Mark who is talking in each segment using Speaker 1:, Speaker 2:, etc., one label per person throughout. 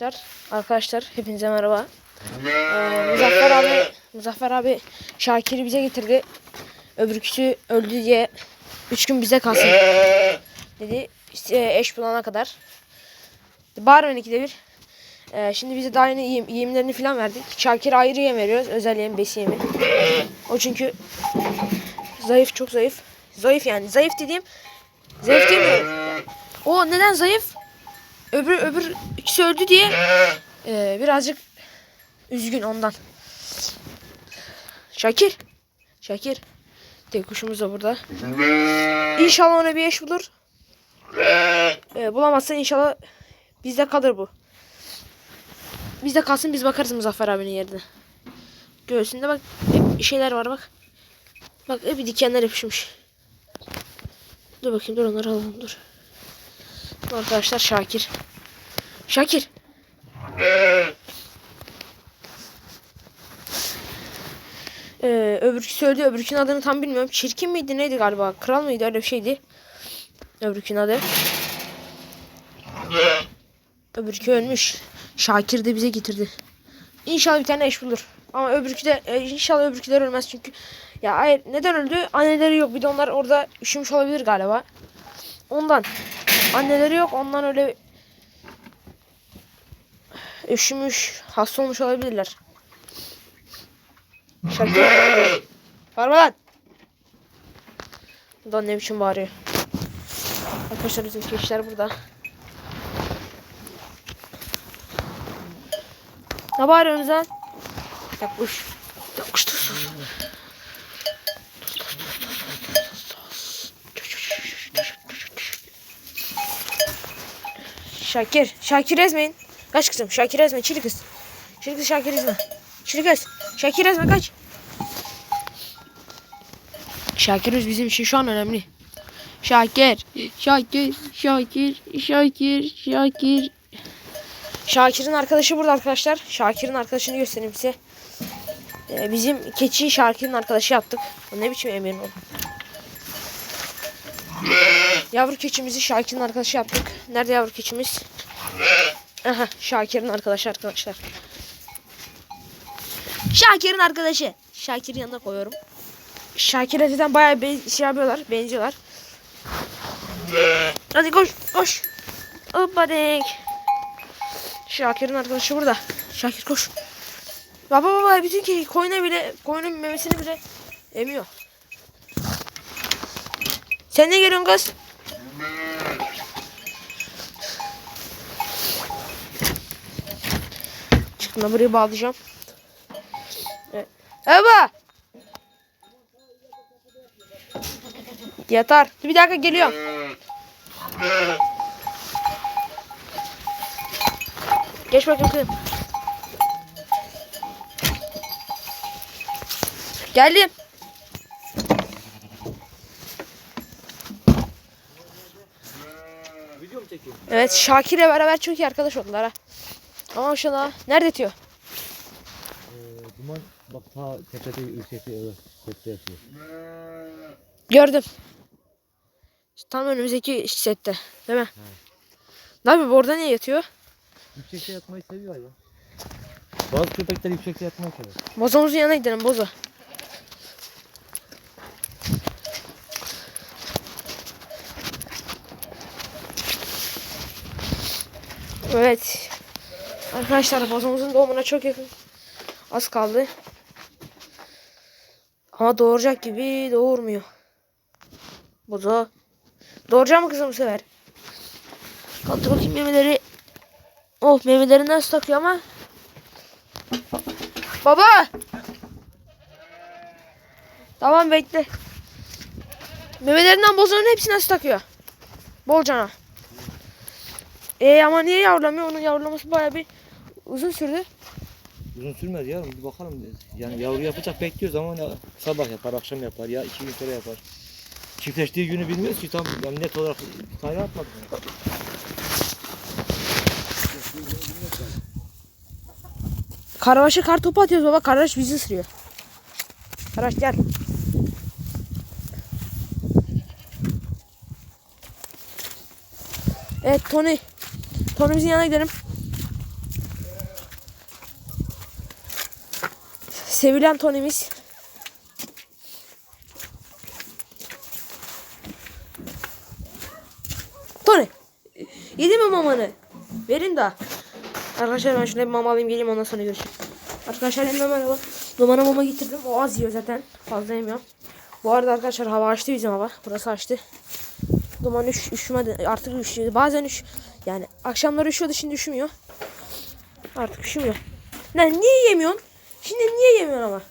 Speaker 1: Arkadaşlar, arkadaşlar hepinize merhaba. Ee, Muzaffer abi, Muzaffer abi Şakir'i bize getirdi. Öbürküsü öldü diye 3 gün bize kalsın dedi. İşte eş bulana kadar. Bağırmayın ikide bir. Ee, şimdi bize daha yeni yem, yemlerini falan verdik. Şakir ayrı yem veriyoruz. Özel yem, besi yemi. O çünkü zayıf, çok zayıf. Zayıf yani. Zayıf dediğim zayıf değil mi? O neden zayıf? Öbür öbür ikisi öldü diye ee, birazcık üzgün ondan. Şakir. Şakir. Tek kuşumuz da burada. İnşallah ona bir eş bulur. Ee, bulamazsa inşallah bizde kalır bu. Bizde kalsın biz bakarız Muzaffer abinin yerine. Göğsünde bak hep şeyler var bak. Bak hep dikenler yapışmış. Dur bakayım dur onları alalım dur. Arkadaşlar Şakir. Şakir. Ee, öbürkü öldü. Öbürkünün adını tam bilmiyorum. Çirkin miydi neydi galiba? Kral mıydı öyle bir şeydi. Öbürkünün adı. Öbürkü ölmüş. Şakir de bize getirdi. İnşallah bir tane eş bulur. Ama öbürkü de e, inşallah öbürküler ölmez çünkü. Ya hayır neden öldü? Anneleri yok. Bir de onlar orada üşümüş olabilir galiba. Ondan. Anneleri yok. Ondan öyle üşümüş, hasta olmuş olabilirler. Şakir. Bağırma lan. Bu da ne biçim bağırıyor. Arkadaşlar bizim keçiler burada. Ne bağırıyorsunuz lan? Yakuş. Yakuş dur dur. Şakir. Şakir ezmeyin. Kaç kızım. Şakir ezme. Çili kız. Çili kız Şakir ezme. Çili kız. Şakir ezme kaç. Şakir Öz bizim için şu an önemli. Şakir. Şakir. Şakir. Şakir. Şakir. Şakir'in arkadaşı burada arkadaşlar. Şakir'in arkadaşını göstereyim size. Ee, bizim keçi Şakir'in arkadaşı yaptık. O ne biçim emirin o. Yavru keçimizi Şakir'in arkadaşı yaptık. Nerede yavru keçimiz? Aha Şakir'in arkadaşı arkadaşlar. Şakir'in arkadaşı. Şakir'in yanına koyuyorum. Şakir'e zaten bayağı ben şey yapıyorlar. Benziyorlar. Hadi koş koş. Hoppa denk. Şakir'in arkadaşı burada. Şakir koş. Baba baba bütün ki koyuna bile koyunun memesini bile emiyor. Sen ne geliyorsun kız? Da burayı bağlayacağım. Evet. Eva! Yatar. Bir dakika geliyorum. Geç bakayım kızım. Geldim. Evet Şakir'le beraber çok iyi arkadaş oldular ha. Şu an nerede diyor?
Speaker 2: Ee, duman bak ta tepede yüksekte evet tepede yapıyor.
Speaker 1: Gördüm. Tam önümüzdeki sette. Değil mi? Ne yapıyor? Orada niye yatıyor?
Speaker 2: Yüksekte yatmayı seviyor hayvan. Bazı köpekler yüksekte yatmayı sever.
Speaker 1: Bozomuzun yanına gidelim boza. Evet. Arkadaşlar bozomuzun doğumuna çok yakın. Az kaldı. Ama doğuracak gibi doğurmuyor. Bozo. Doğuracak mı kızım bu sefer? Kaldır bakayım memeleri. Oh memeleri nasıl takıyor ama. Baba. Tamam bekle. Memelerinden bozanın hepsini nasıl takıyor? Bolcana. E ama niye yavrulamıyor? Onun yavrulaması bayağı bir uzun sürdü.
Speaker 2: Uzun sürmez ya bir bakalım. Yani yavru yapacak bekliyoruz ama ne- sabah yapar akşam yapar ya iki gün sonra yapar. Çiftleştiği günü bilmiyoruz ki tam yani net olarak tarih atmadık.
Speaker 1: Karabaş'a kar topu atıyoruz baba. Karabaş bizi ısırıyor. Karabaş gel. Evet Tony. Tony'mizin yanına gidelim. Sevilen Tony'miz. Tony. Yedi mi mamanı? Verin daha. Arkadaşlar ben şuna bir mama alayım geleyim ondan sonra görüşürüz. Arkadaşlar hemen merhaba. Dumana mama getirdim. O az yiyor zaten. Fazla yemiyorum. Bu arada arkadaşlar hava açtı bizim hava. Burası açtı. Duman üş, üşümedi. Artık üşüyordu. Bazen üş yani akşamları üşüyordu şimdi üşümüyor. Artık üşümüyor. Lan niye yemiyorsun? Şimdi niye yemiyorsun ama?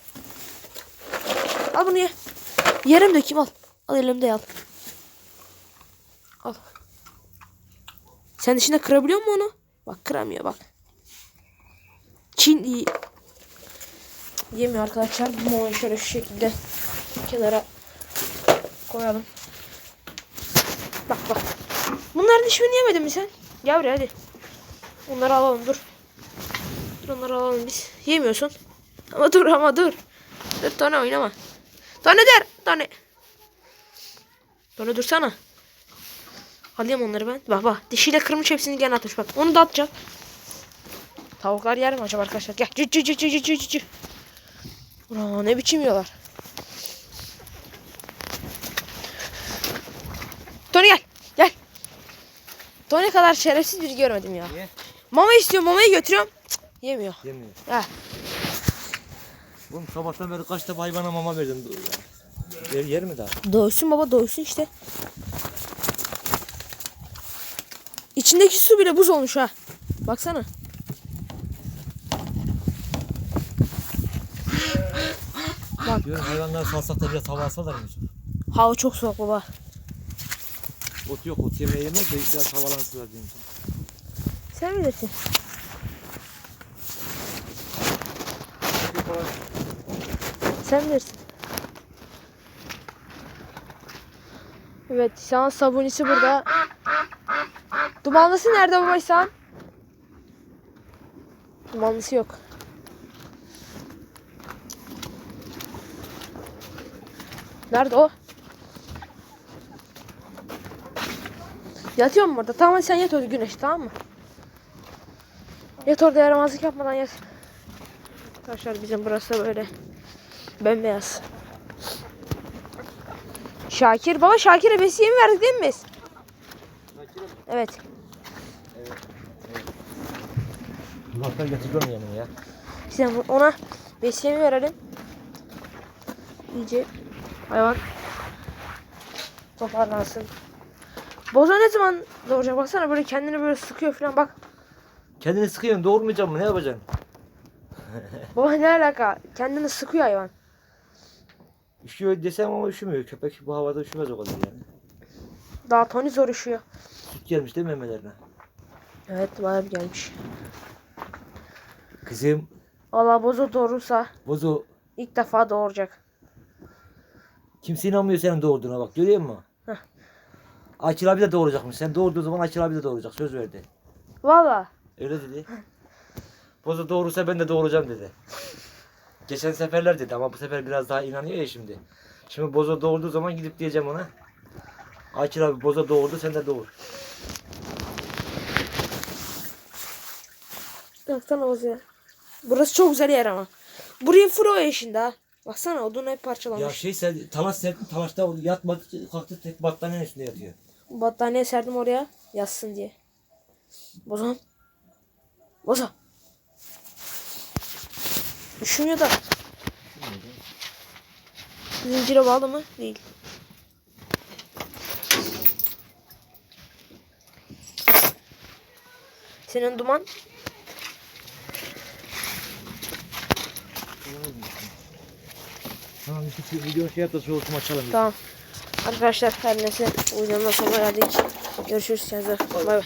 Speaker 1: Al bunu ye. Yerim dökeyim al. Al elimde al. Al. Sen dışında kırabiliyor musun onu? Bak kıramıyor bak. Çin. Yemiyor arkadaşlar. Bu mamayı şöyle şu şekilde kenara koyalım. Bak bak. Bunların hiçbirini yemedin mi sen? Gel buraya hadi. Onları alalım dur. Dur onları alalım biz. Yemiyorsun. Ama dur ama dur. Dur Tane oynama. Tane der. Tane. Tane dursana. Alayım onları ben. Bak bak. Dişiyle kırmış hepsini gene atmış bak. Onu da atacağım. Tavuklar yer mi acaba arkadaşlar? Gel. Cü cü cü cü cü cü cü. Aa, ne biçim yiyorlar. Tony gel. Gel. Tony kadar şerefsiz biri görmedim ya.
Speaker 2: Niye?
Speaker 1: Mama istiyor. Mamayı götürüyorum. Cık, yemiyor.
Speaker 2: Yemiyor.
Speaker 1: Ha.
Speaker 2: Oğlum sabahtan beri kaç defa hayvana mama verdim. Yer, yer mi daha?
Speaker 1: Doysun baba doysun işte. İçindeki su bile buz olmuş ha. Baksana. Bak
Speaker 2: Diyorum hayvanlar salsak da biraz hava alsalar mı?
Speaker 1: Hava çok soğuk baba.
Speaker 2: Ot yok ot yemeği yemek de biraz havalansılar diyorum.
Speaker 1: Sen bilirsin. Sen bilirsin. Evet, şans sabunisi burada. Dumanlısı nerede baba İhsan? Dumanlısı yok. Nerede o? Yatıyor mu burada? Tamam sen yat orada güneş tamam mı? Yat orada yaramazlık yapmadan yat. Arkadaşlar bizim burası böyle bembeyaz. Şakir baba Şakir'e besiye mi verdik değil mi biz? Evet.
Speaker 2: Kulaklar getiriyorum yanına ya.
Speaker 1: Bu- ona besiye mi verelim? İyice hayvan toparlansın. Boza ne zaman doğacak? Baksana böyle kendini böyle sıkıyor falan bak.
Speaker 2: Kendini sıkıyorsun doğurmayacak mı ne yapacaksın?
Speaker 1: Baba ne alaka? Kendini sıkıyor hayvan.
Speaker 2: Üşüyor desem ama üşümüyor. Köpek bu havada üşümez o kadar yani.
Speaker 1: Daha Tony zor üşüyor.
Speaker 2: Süt gelmiş değil mi memelerine?
Speaker 1: Evet bayağı bir gelmiş.
Speaker 2: Kızım
Speaker 1: Valla bozo doğurursa
Speaker 2: Bozo
Speaker 1: ilk defa doğuracak.
Speaker 2: kimse inanmıyor senin doğurduğuna bak görüyor musun?
Speaker 1: Heh.
Speaker 2: Akil abi de doğuracakmış. Sen doğurduğun zaman Akil abi de doğuracak. Söz verdi.
Speaker 1: Valla.
Speaker 2: Öyle dedi. Bozo doğurursa ben de doğuracağım dedi. Geçen seferler dedi ama bu sefer biraz daha inanıyor ya şimdi. Şimdi Bozo doğurduğu zaman gidip diyeceğim ona. Akil abi Bozo doğurdu sen de doğur.
Speaker 1: Baksana bozoya. Burası çok güzel yer ama. Buraya furo yaşında ha. Baksana odunu hep
Speaker 2: Ya
Speaker 1: parçalamış.
Speaker 2: şey sen talaş serdim talaşta yatmadı kalktı tek battaniyenin üstünde yatıyor.
Speaker 1: Battaniye serdim oraya yatsın diye. Bozan. Boza. Üşümüyor da. Zincire bağlı mı? Değil. Senin duman
Speaker 2: Tamam bir video şey yap da soğutum açalım.
Speaker 1: Tamam. Arkadaşlar her neyse videonun sonuna geldik. Görüşürüz. Kendinize. Bay bay.